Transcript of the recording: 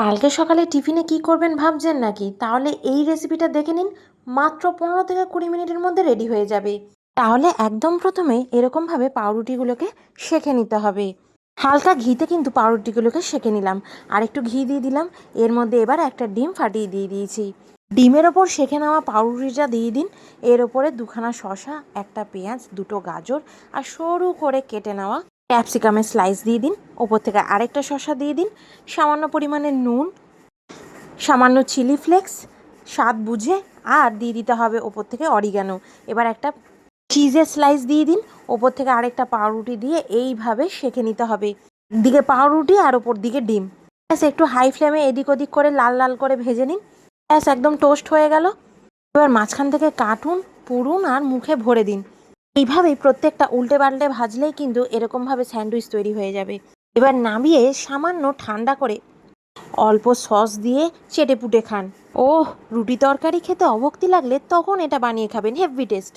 কালকে সকালে টিফিনে কি করবেন ভাবছেন নাকি? তাহলে এই রেসিপিটা দেখে নিন, মাত্র পনেরো থেকে কুড়ি মিনিটের মধ্যে রেডি হয়ে যাবে। তাহলে একদম প্রথমে এরকমভাবে পাউরুটিগুলোকে সেঁকে নিতে হবে। হালকা ঘিতে কিন্তু পাউরুটিগুলোকে সেঁকে নিলাম। আর একটু ঘি দিয়ে দিলাম। এর মধ্যে এবার একটা ডিম ফাটিয়ে দিয়ে দিয়েছি। ডিমের ওপর সেঁকে নেওয়া পাউরুটিটা দিয়ে দিন। এর ওপরে দুখানা শশা একটা পেঁয়াজ, দুটো গাজর আর সরু করে কেটে নেওয়া ক্যাপসিকামের স্লাইস দিয়ে দিন, ওপর থেকে আরেকটা শশা দিয়ে দিন, সামান্য পরিমাণে নুন, সামান্য চিলি ফ্লেক্স স্বাদ বুঝে, আর দিয়ে দিতে হবে ওপর থেকে অরিগানো এবার একটা চিজের স্লাইস দিয়ে দিন, ওপর থেকে আরেকটা পাউরুটি দিয়ে এইভাবে সেঁকে নিতে হবে। দিকে পাউরুটি আর ওপর দিকে ডিম। ব্যাস, একটু হাই ফ্লেমে এদিক ওদিক করে লাল লাল করে ভেজে নিন। ব্যাস, একদম টোস্ট হয়ে গেল। এবার মাঝখান থেকে কাটুন পুরুন আর মুখে ভরে দিন। এইভাবেই প্রত্যেকটা উল্টে পাল্টে ভাজলেই কিন্তু এরকমভাবে স্যান্ডউইচ তৈরি হয়ে যাবে। এবার নামিয়ে সামান্য ঠান্ডা করে অল্প সস দিয়ে চেটে পুটে খান। ওহ, রুটি তরকারি খেতে অভক্তি লাগলে তখন এটা বানিয়ে খাবেন হেভি টেস্ট।